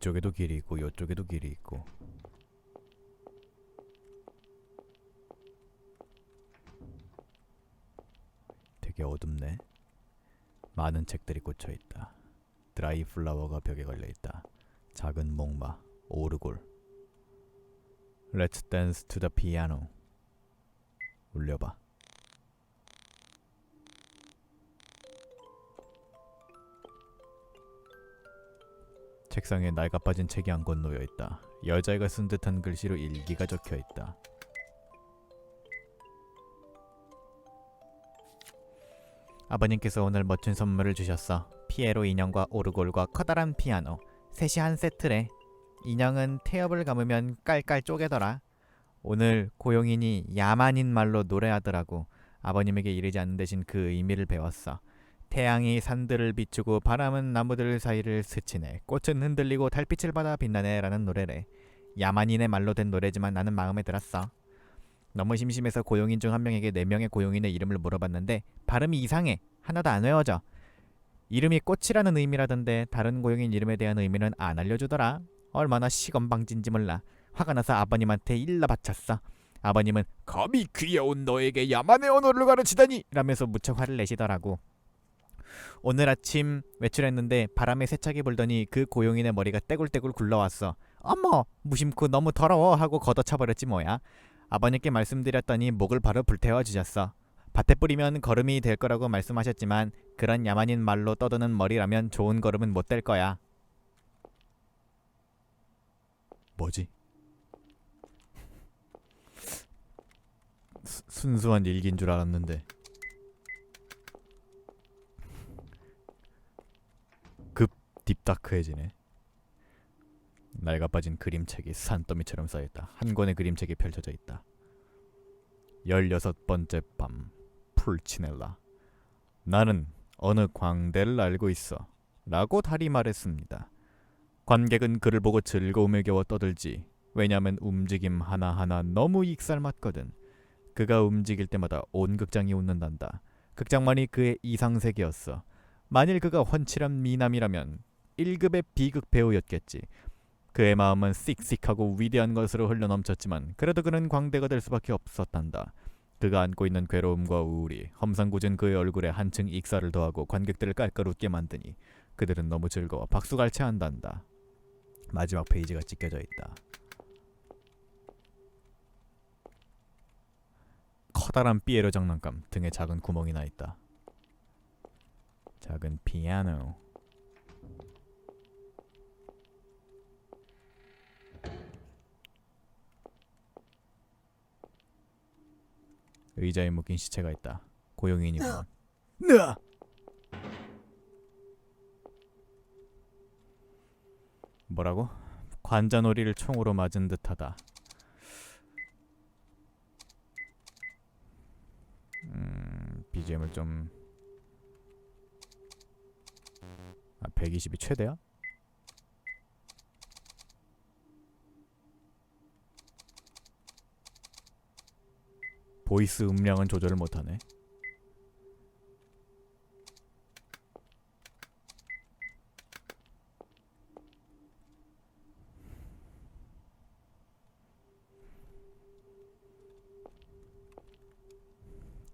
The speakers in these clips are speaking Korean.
이쪽에도 길이 있고 이쪽에도 길이 있고 되게 어둡네. 많은 책들이 꽂혀 있다. 드라이 플라워가 벽에 걸려 있다. 작은 목마, 오르골. Let's dance to the piano. 울려봐. 책상에 낡아 빠진 책이 한 권 놓여 있다. 여자애가 쓴 듯한 글씨로 일기가 적혀 있다. 아버님께서 오늘 멋진 선물을 주셨어. 피에로 인형과 오르골과 커다란 피아노. 셋이 한 세트래. 인형은 태엽을 감으면 깔깔 쪼개더라. 오늘 고용인이 야만인 말로 노래하더라고. 아버님에게 이르지 않는 대신 그 의미를 배웠어. 태양이 산들을 비추고 바람은 나무들 사이를 스치네. 꽃은 흔들리고 달빛을 받아 빛나네라는 노래래. 야만인의 말로 된 노래지만 나는 마음에 들었어. 너무 심심해서 고용인 중 한 명에게 네 명의 고용인의 이름을 물어봤는데 발음이 이상해. 하나도 안 외워져. 이름이 꽃이라는 의미라던데 다른 고용인 이름에 대한 의미는 안 알려주더라. 얼마나 시건방진지 몰라. 화가 나서 아버님한테 일러 바쳤어. 아버님은 감히 귀여운 너에게 야만의 언어를 가르치다니 라면서 무척 화를 내시더라고. 오늘 아침 외출했는데 바람에 세차게 불더니 그 고용인의 머리가 떼굴떼굴 굴러왔어. 어머 무심코 너무 더러워 하고 걷어차버렸지 뭐야. 아버님께 말씀드렸더니 목을 바로 불태워 주셨어. 밭에 뿌리면 거름이 될 거라고 말씀하셨지만 그런 야만인 말로 떠드는 머리라면 좋은 거름은 못 될 거야. 뭐지? 수, 순수한 일기인 줄 알았는데 급 딥다크해지네. 낡아 빠진 그림책이 산더미처럼 쌓여있다. 한 권의 그림책이 펼쳐져 있다. 열여섯 번째 밤 풀치넬라 나는 어느 광대를 알고 있어 라고 달이 말했습니다. 관객은 그를 보고 즐거움에 겨워 떠들지 왜냐면 움직임 하나하나 너무 익살맞거든. 그가 움직일 때마다 온 극장이 웃는단다. 극장만이 그의 이상세계였어. 만일 그가 훤칠한 미남이라면 1급의 비극 배우였겠지. 그의 마음은 씩씩하고 위대한 것으로 흘러넘쳤지만 그래도 그는 광대가 될 수밖에 없었단다. 그가 안고 있는 괴로움과 우울이 험상궂은 그의 얼굴에 한층 익살을 더하고 관객들을 깔깔 웃게 만드니 그들은 너무 즐거워 박수갈채한단다. 마지막 페이지가 찢겨져 있다. 커다란 삐에로 장난감 등에 작은 구멍이 나 있다. 작은 피아노. 의자에 묶인 시체가 있다. 고용인이구만. 네. 뭐라고? 관자놀이를 총으로 맞은 듯하다. 음, BGM을 좀 아, 120이 최대야? 보이스 음량은 조절을 못하네.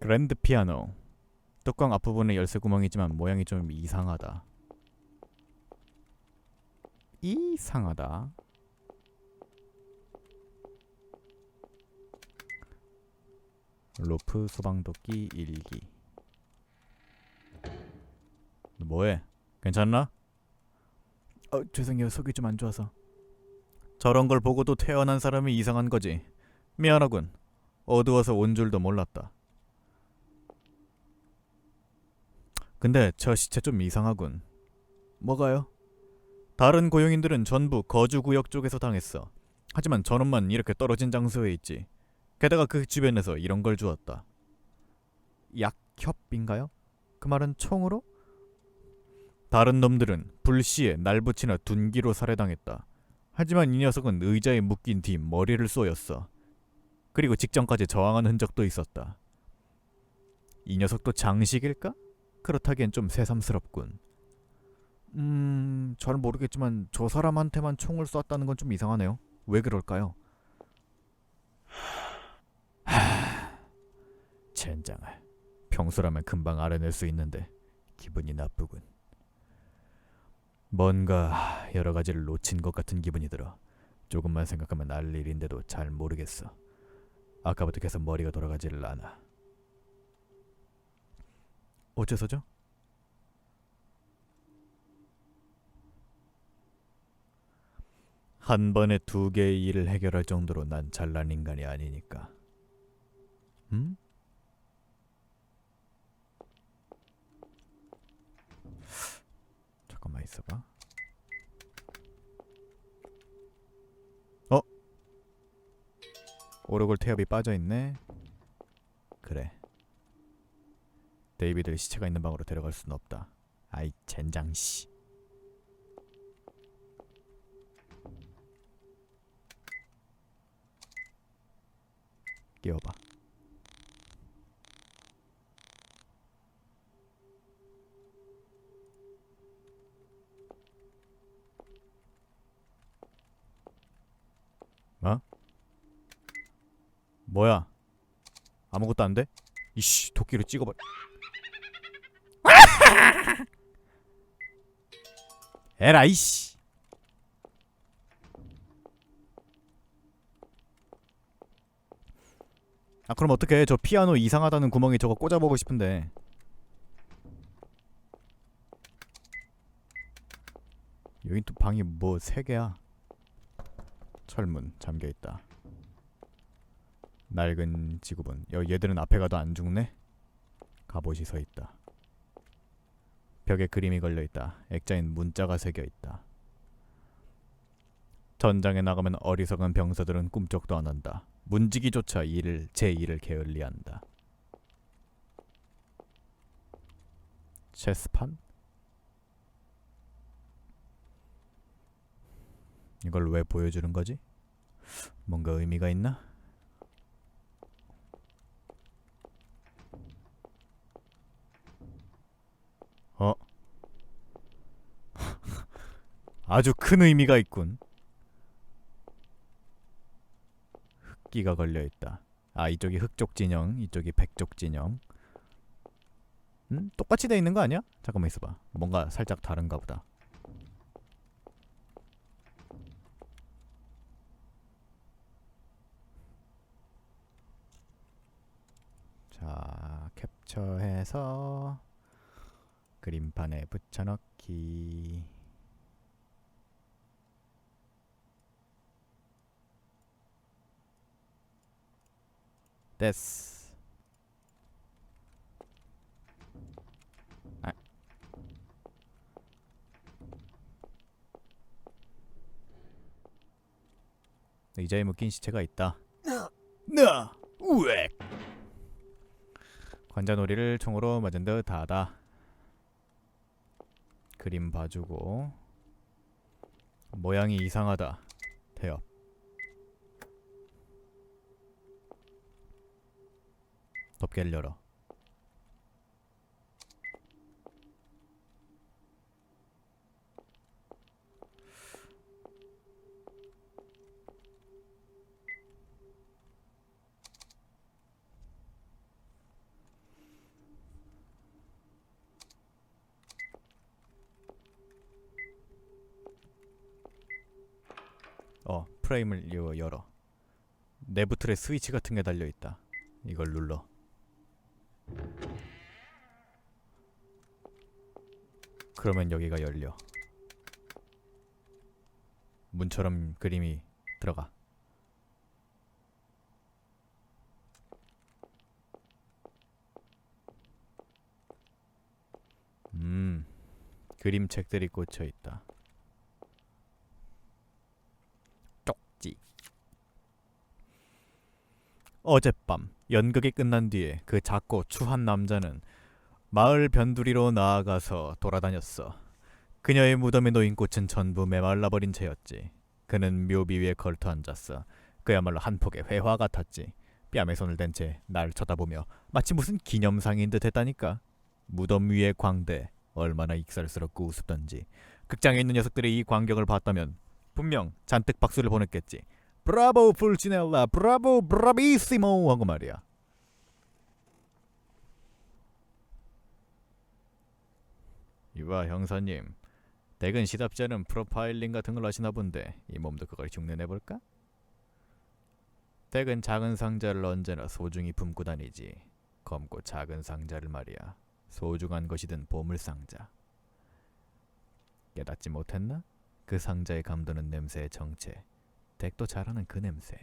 그랜드 피아노. 뚜껑 앞부분에 열쇠 구멍이지만 모양이 좀 이상하다. 이상하다. 로프 소방도끼 일기. 너 뭐해? 괜찮나? 어 죄송해요 속이 좀 안 좋아서. 저런 걸 보고도 태어난 사람이 이상한 거지. 미안하군. 어두워서 온 줄도 몰랐다. 근데 저 시체 좀 이상하군. 뭐가요? 다른 고용인들은 전부 거주 구역 쪽에서 당했어. 하지만 저놈만 이렇게 떨어진 장소에 있지. 게다가 그 주변에서 이런 걸 주었다. 약협인가요? 그 말은 총으로? 다른 놈들은 불시에 날 붙이나 둔기로 살해당했다. 하지만 이 녀석은 의자에 묶인 뒤 머리를 쏘였어. 그리고 직전까지 저항한 흔적도 있었다. 이 녀석도 장식일까? 그렇다기엔 좀 새삼스럽군. 음, 잘 모르겠지만 저 사람한테만 총을 쐈다는 건 좀 이상하네요. 왜 그럴까요? 젠장을 평소라면 금방 알아낼 수 있는데 기분이 나쁘군. 뭔가 여러 가지를 놓친 것 같은 기분이 들어. 조금만 생각하면 알 일인데도 잘 모르겠어. 아까부터 계속 머리가 돌아가지를 않아. 어째서죠? 한 번에 두 개의 일을 해결할 정도로 난 잘난 인간이 아니니까. 음? 잠깐만 있어봐. 어? 오르골 태엽이 빠져 있네. 그래. 데이비드를 시체가 있는 방으로 데려갈 수는 없다. 아이 젠장 씨. 끼워봐. 어? 뭐야? 아무것도 안 돼? 이씨 도끼로 찍어버. 에라 이씨. 아 그럼 어떡해 저 피아노 이상하다는 구멍에 저거 꽂아보고 싶은데 여긴 또 방이 뭐 세 개야 철문 잠겨있다 낡은 지구본 여 얘들은 앞에 가도 안 죽네 갑옷이 서 있다 벽에 그림이 걸려 있다 액자인 문자가 새겨 있다 전장에 나가면 어리석은 병사들은 꿈쩍도 안 한다 문지기조차 일을 제 일을 게을리한다. 체스판? 이걸 왜 보여주는 거지? 뭔가 의미가 있나? 어? 아주 큰 의미가 있군. 흑기가 걸려 있다. 아 이쪽이 흑쪽 진영, 이쪽이 백쪽 진영. 음? 똑같이 돼 있는 거 아니야? 잠깐만 있어봐. 뭔가 살짝 다른가 보다. 자, 캡처해서 그림판에 붙여넣기. 됐어. 아. 의자에 묶인 시체가 있다. 나 우엑. 관자놀이를 총으로 맞은 듯 하다. 그림 봐주고 모양이 이상하다. 태엽. 덮개를 열어. 어, 프레임을 열어. 내부 틀에 스위치 같은 게 달려 있다. 이걸 눌러. 그러면 여기가 열려. 문처럼 그림이 들어가. 음, 그림책들이 꽂혀 있다. 쪽지. 어젯밤 연극이 끝난 뒤에 그 작고 추한 남자는 마을 변두리로 나아가서 돌아다녔어. 그녀의 무덤에 놓인 꽃은 전부 메말라버린 채였지. 그는 묘비 위에 걸터 앉았어. 그야말로 한 폭의 회화 같았지. 뺨에 손을 댄 채 날 쳐다보며 마치 무슨 기념상인 듯 했다니까. 무덤 위의 광대, 얼마나 익살스럽고 우습던지 극장에 있는 녀석들이 이 광경을 봤다면 분명 잔뜩 박수를 보냈겠지. 브라보 풀치넬라, 브라보 브라비시모 하고 말이야. 이봐 형사님, 댁은 않은 프로파일링 같은 걸 하시나 본데 이 몸도 그걸 흉내내볼까? 댁은 작은 상자를 언제나 소중히 품고 다니지. 검고 작은 상자를 말이야. 소중한 것이든 보물 상자. 깨닫지 못했나? 그 상자에 감도는 냄새의 정체. 댁도 잘하는 그 냄새.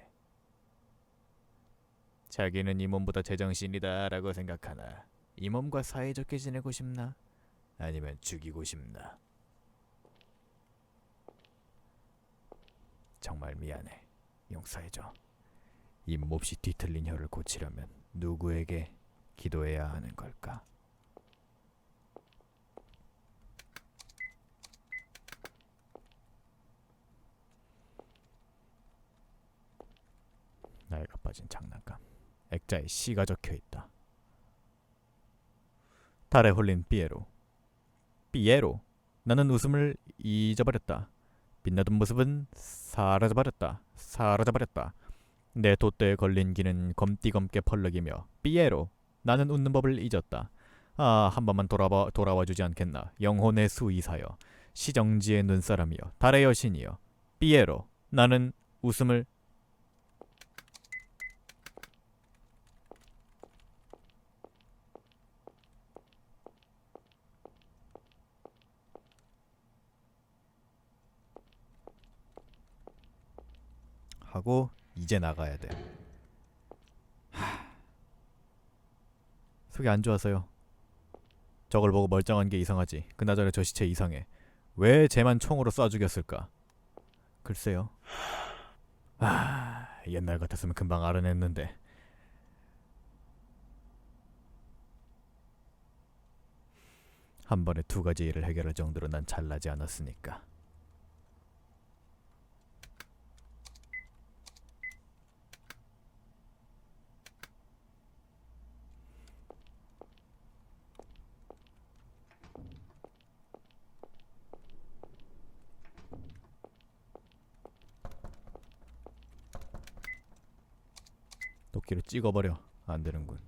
자기는 이 몸보다 제정신이다 라고 생각하나? 이 몸과 사이좋게 지내고 싶나? 아니면 죽이고 싶나? 정말 미안해. 용서해줘. 이 몹시 뒤틀린 혀를 고치려면 누구에게 기도해야 하는 걸까? 나이가 빠진 장난감. 액자에 시가 적혀 있다. 달에 홀린 삐에로. 삐에로. 나는 웃음을 잊어버렸다. 빛나던 모습은 사라져버렸다. 사라져버렸다. 내 돛대에 걸린 기는 검띠검게 펄럭이며 삐에로. 나는 웃는 법을 잊었다. 아, 한 번만 돌아와, 돌아와 주지 않겠나. 영혼의 수의사여. 시정지의 눈사람이여. 달의 여신이여. 삐에로. 나는 웃음을 하고 이제 나가야 돼. 하... 속이 안 좋아서요. 저걸 보고 멀쩡한 게 이상하지. 그나저나 저 시체 이상해. 왜 쟤만 총으로 쏴 죽였을까? 글쎄요. 아, 옛날 같았으면 금방 알아냈는데. 한 번에 두 가지 일을 해결할 정도로 난 잘나지 않았으니까. 도끼로 찍어버려 안 되는군.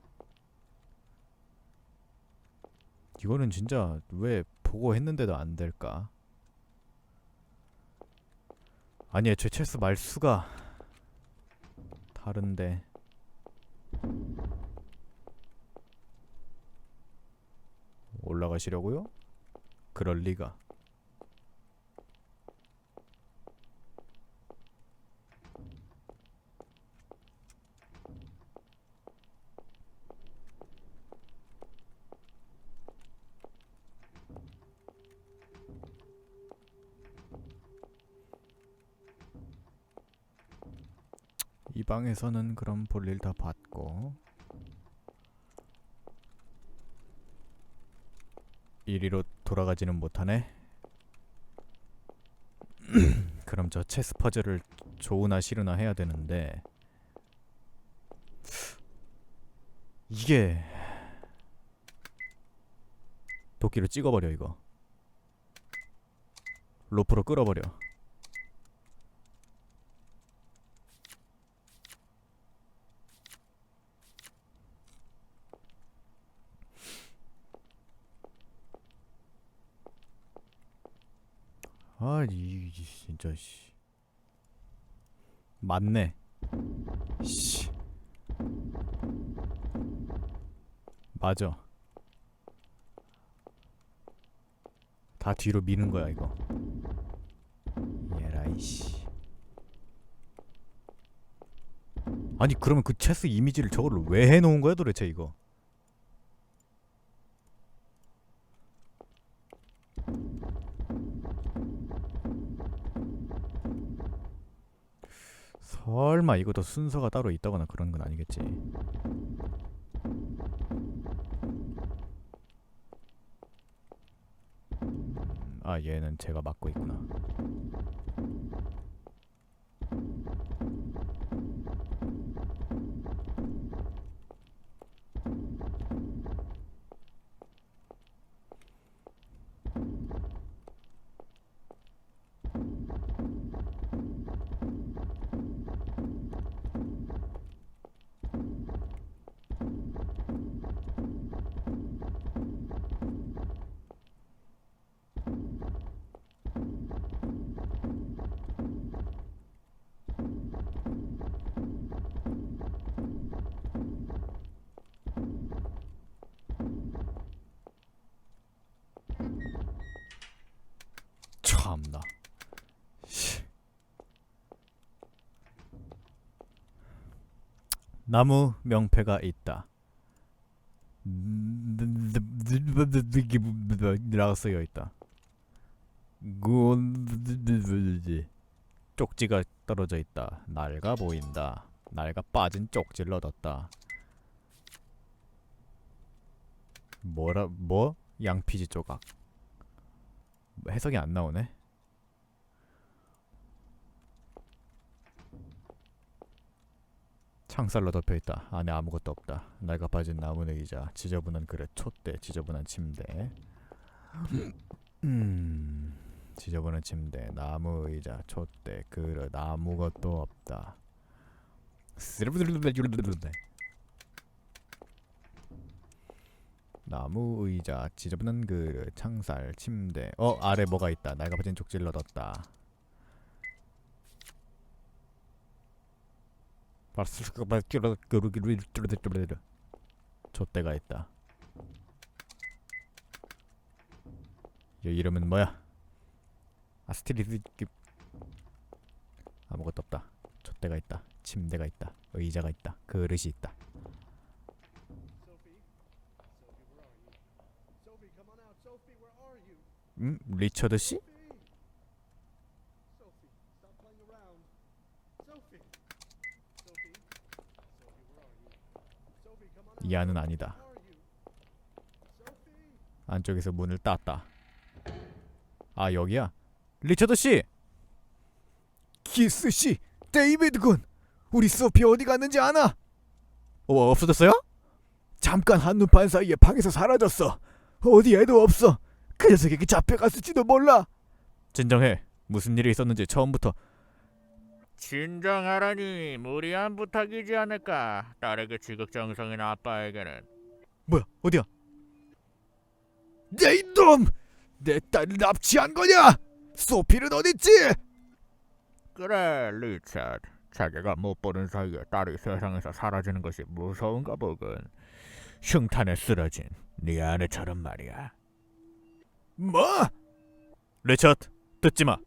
이거는 진짜 왜 보고 했는데도 안 될까? 아니 애초에 체스 말수가 다른데 올라가시려고요? 그럴 리가. 이 방에서는 그럼 볼일 다 봤고. 이리로 돌아가지는 못하네. 그럼 저 체스 퍼즐을 좋으나 싫으나 해야 되는데. 이게 도끼로 찍어버려 이거. 로프로 끌어버려 아, 이, 이 진짜 씨. 맞네. 씨. 맞아. 다 뒤로 미는 거야, 이거. 얘라이 씨. 아니, 그러면 그 체스 이미지를 저거를 왜해 놓은 거야, 도대체 이거? 설마 이것도 순서가 따로 있다거나 그런 건 아니겠지. 음, 아 얘는 제가 맡고 있구나. 씨. 나무 명패가 있다. 라고 쓰여 있다. 쪽지가 떨어져 있다. 날가 보인다. 날가 빠진 쪽지를 얻었다. 뭐라 뭐? 양피지 조각. 뭐 해석이 안 나오네. 창살로 덮여 있다. 안에 아무것도 없다. 낡아 빠진 나무 의자, 지저분한 그릇, 촛대, 지저분한 침대. 음, 지저분한 침대, 나무 의자, 촛대, 그릇, 아무것도 없다. 나무 의자, 지저분한 그릇, 창살, 침대. 어 아래 뭐가 있다. 낡아 빠진 쪽지를 얻었다. 좆대가 있다. 얘 이름은 뭐야? 아스트리드 아무것도 없다. 좆대가 있다. 침대가 있다. 의자가 있다. 그릇이 있다. 음? 리처드 씨? 이 안은 아니다. 안쪽에서 문을 땄다. 아 여기야? 리처드 씨! 키스 씨, 데이비드 군, 우리 소피 어디 갔는지 아나? 어 없어졌어요? 잠깐 한눈판 사이에 방에서 사라졌어. 어디에도 없어. 그 녀석에게 잡혀갔을지도 몰라. 진정해. 무슨 일이 있었는지 처음부터. 진정하라니 무리한 부탁이지 않을까 딸에게 지극정성인 아빠에게는 뭐야? 어디야? 내 이놈! 내 딸을 납치한 거냐? 소피는 어딨지? 그래 리차드 자기가 못 보는 사이에 딸이 세상에서 사라지는 것이 무서운가 보군 흉탄에 쓰러진 네 아내처럼 말이야 뭐? 리처드 듣지 마.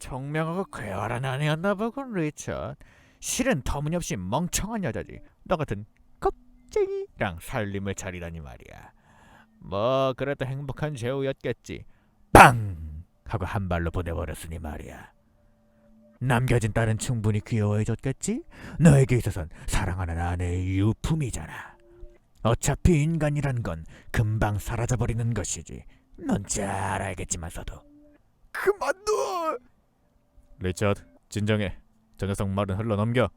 청명하고 쾌활한 아내였나 보군 리차드. 실은 터무니없이 멍청한 여자지. 너 같은 겁쟁이랑 살림을 차리다니 말이야. 뭐 그래도 행복한 제후였겠지. 빵! 하고 한 발로 보내버렸으니 말이야. 남겨진 딸은 충분히 귀여워해줬겠지? 너에게 있어선 사랑하는 아내의 유품이잖아. 어차피 인간이란 건 금방 사라져버리는 것이지. 넌 잘 알겠지만서도. 그만둬. 리처드, 진정해. 저 녀석 말은 흘러 넘겨.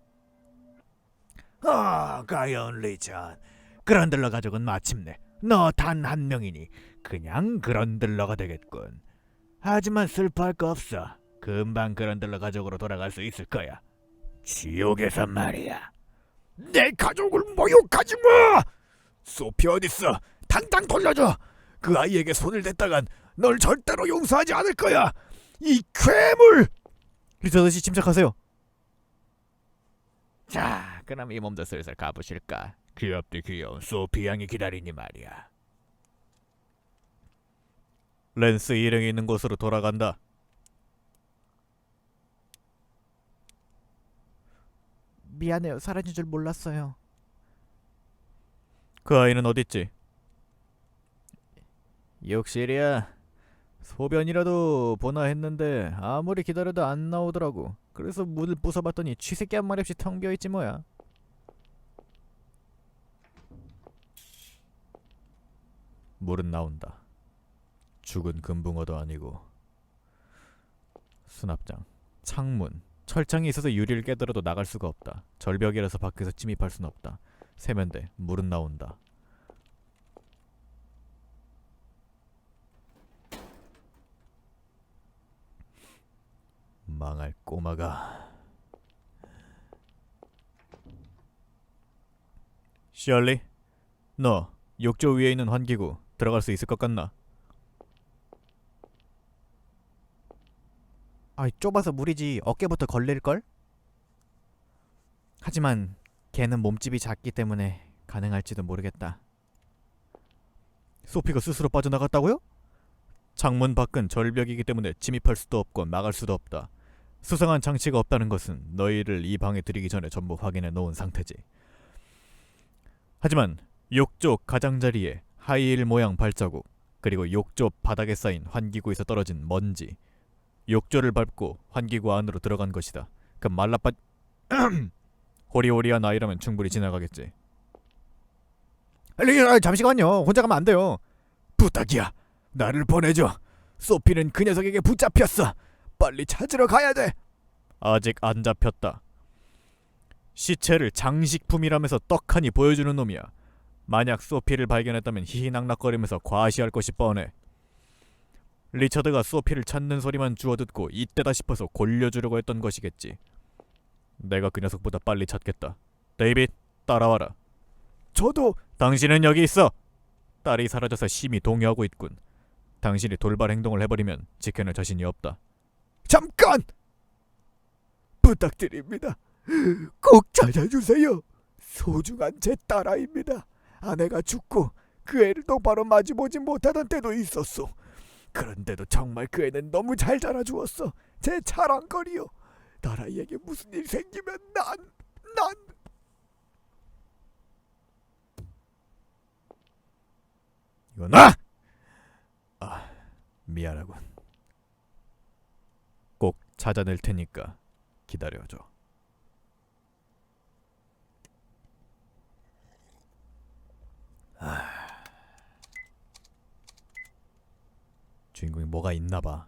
아, 가연 리전. 그런들러 가족은 마침내 너 단 한 명이니 그냥 그런들러가 되겠군. 하지만 슬퍼할 거 없어. 금방 그런들러 가족으로 돌아갈 수 있을 거야. 지옥에서 말이야. 내 가족을 모욕하지 마. 소피 어딨어? 당장 돌려줘. 그 아이에게 손을 댔다간 널 절대로 용서하지 않을 거야. 이 괴물. 리처드 씨 침착하세요. 자, 그럼 이 몸도 슬슬 가보실까? 귀엽디 귀여운 소피 양이 기다리니 말이야. 랜스 일행이 있는 곳으로 돌아간다. 미안해요. 사라진 줄 몰랐어요. 그 아이는 어딨지? 욕실이야. 소변이라도 보나 했는데 아무리 기다려도 안 나오더라고. 그래서 문을 부숴봤더니 쥐새끼 한 마리 없이 텅 비어있지 뭐야. 물은 나온다. 죽은 금붕어도 아니고 수납장, 창문, 철창이 있어서 유리를 깨더라도 나갈 수가 없다. 절벽이라서 밖에서 침입할 수는 없다. 세면대, 물은 나온다. 망할 꼬마가. 셜리, 너 욕조 위에 있는 환기구 들어갈 수 있을 것 같나? 아, 좁아서 무리지. 어깨부터 걸릴 걸? 하지만 걔는 몸집이 작기 때문에 가능할지도 모르겠다. 소피가 스스로 빠져나갔다고요? 창문 밖은 절벽이기 때문에 침입할 수도 없고 막을 수도 없다. 수상한 장치가 없다는 것은 너희를 이 방에 들이기 전에 전부 확인해 놓은 상태지. 하지만 욕조 가장자리에 하이힐 모양 발자국 그리고 욕조 바닥에 쌓인 환기구에서 떨어진 먼지 욕조를 밟고 환기구 안으로 들어간 것이다. 그 말라빠 호리호리한 아이라면 충분히 지나가겠지. 잠시만요. 혼자 가면 안 돼요. 부탁이야. 나를 보내줘. 소피는 그 녀석에게 붙잡혔어. 빨리 찾으러 가야 돼. 아직 안 잡혔다. 시체를 장식품이라면서 떡하니 보여주는 놈이야. 만약 소피를 발견했다면 희희낙낙거리면서 과시할 것이 뻔해. 리처드가 소피를 찾는 소리만 주워 듣고 이때다 싶어서 골려주려고 했던 것이겠지. 내가 그 녀석보다 빨리 찾겠다. 데이빗, 따라와라. 저도 당신은 여기 있어. 딸이 사라져서 심히 동요하고 있군. 당신이 돌발 행동을 해버리면 지켜낼 자신이 없다. 잠깐! 부탁드립니다. 꼭 찾아주세요. 소중한 제 딸아입니다. 아내가 죽고 그 애를 똑바로 마주보지 못하던 때도 있었소. 그런데도 정말 그 애는 너무 잘 자라주었어. 제 자랑거리요. 딸아이에게 무슨 일 생기면 난, 난. 이거 나! 아, 미안하군. 꼭 찾아낼 테니까 기다려줘. 아, 주인공이 뭐가 있나 봐.